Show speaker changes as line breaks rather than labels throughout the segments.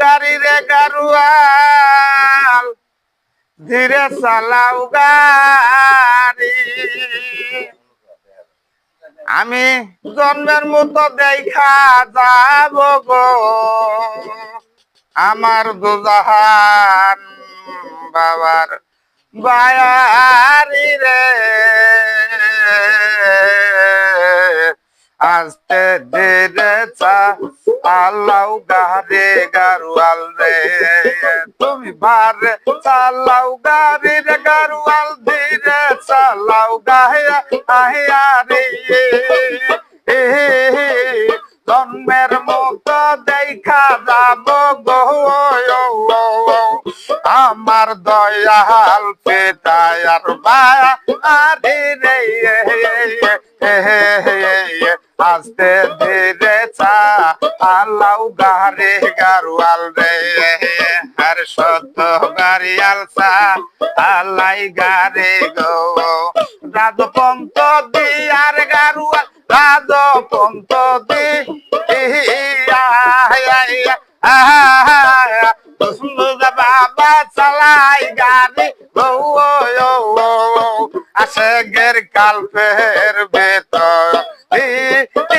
গাড়ি রে গারুয়াল, ধীরে চালাও গাড়ি। আমি জন্মের মতো দেখা যাব গো, আমার দুজাহান বাবার বায়ারি রে। আস্তে ধীরে চা। আল্লাহ গারে গারুয়াল রে। তুমি বারে চালাও গাড়ি রে, গারুয়াল ধীরে চালাও গায়া আহিয়া রে। জন্মের মতো দেখা যাব গো আমার দয়াল পেতায়ার মায়া আরে রে আস্তে ধীরে চা গারে গারুয়াল রে, আর সত্য গারিয়াল চা আল্লাই গারে গো। রাজপন্ত দিয়ার গারুয়াল রাজপন্ত দি বাবা চালাই গাড়ি আসে গের কাল্পের বেতর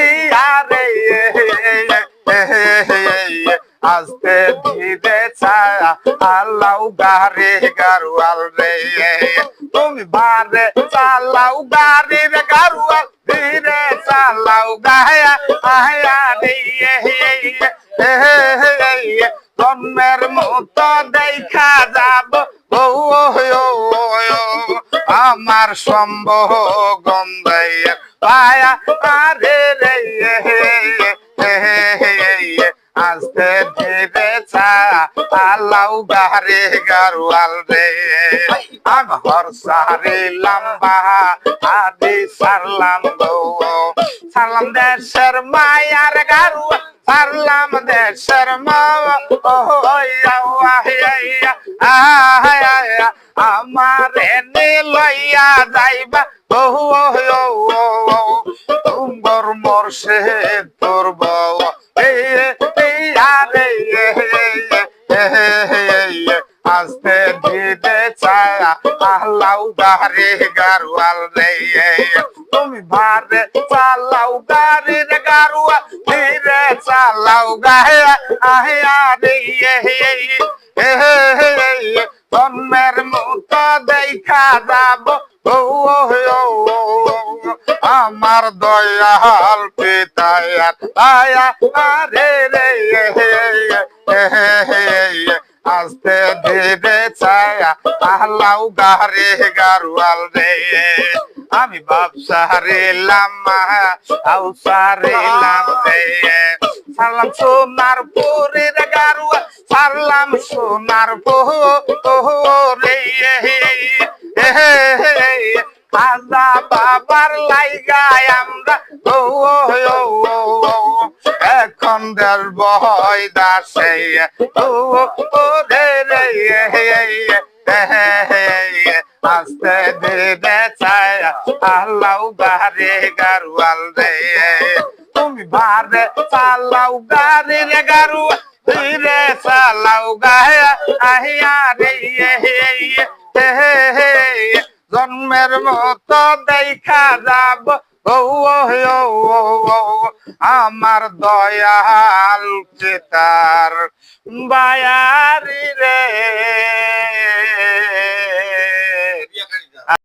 ইয়ারে আস্তে ধীরে ছায়া আল্লাহ গারে গারুয়াল রে তুমি বারে চালাও গাড়ি রে গারুয়াল ধীরে চালাও গায়া আয়া রে জন্মের মতো দেখা যাব। আমার সম্ভব গন্ধাইয়া পায়া। আরে রে আস্তে ধীরে আল্লাহ গারে গারুয়াল রে। সারে লম্বা, আদি সারলাম সারলাম দেশের মায়ার গারুয়া সারলাম দেশের মা আমার এনে লইয়া যাইবা ও তুমর মরসে তোর বউ। আরে আস্তে ধীরে ছায়া আল্লাহ গারে গারুয়াল রে তুমি ভারে চালাও গাড়ি রে গারুয়া ধীরে চালাও গায়া আহিয়া রে জন্মের মতো দেখা যাব। আমার দয়াল পিতায়ার আয়া আরে রে আস্তে ধীরে ছায়া, আহলাউ গারে গারুয়াল রে। আমি বাপসা হারিলাম আউ সারিলাম রে সারলাম সোনার পুরীর গারুয়া সারলাম সোনার পোহরে খাজা বাবার লাইগায় আমরা ও এখন দেশ বয় দাসে, ও রে রে আস্তে ধীরে ছায়া আল্লাহ গারে গারুয়াল রে। তুমি ভারে চালাও গাড়ি রে গারুয়া ধীরে চালাও গায়া আহিয়া রে জন্মের মতো দেখা যাব। ও আমার দয়াল চেতার বায়ারি রে।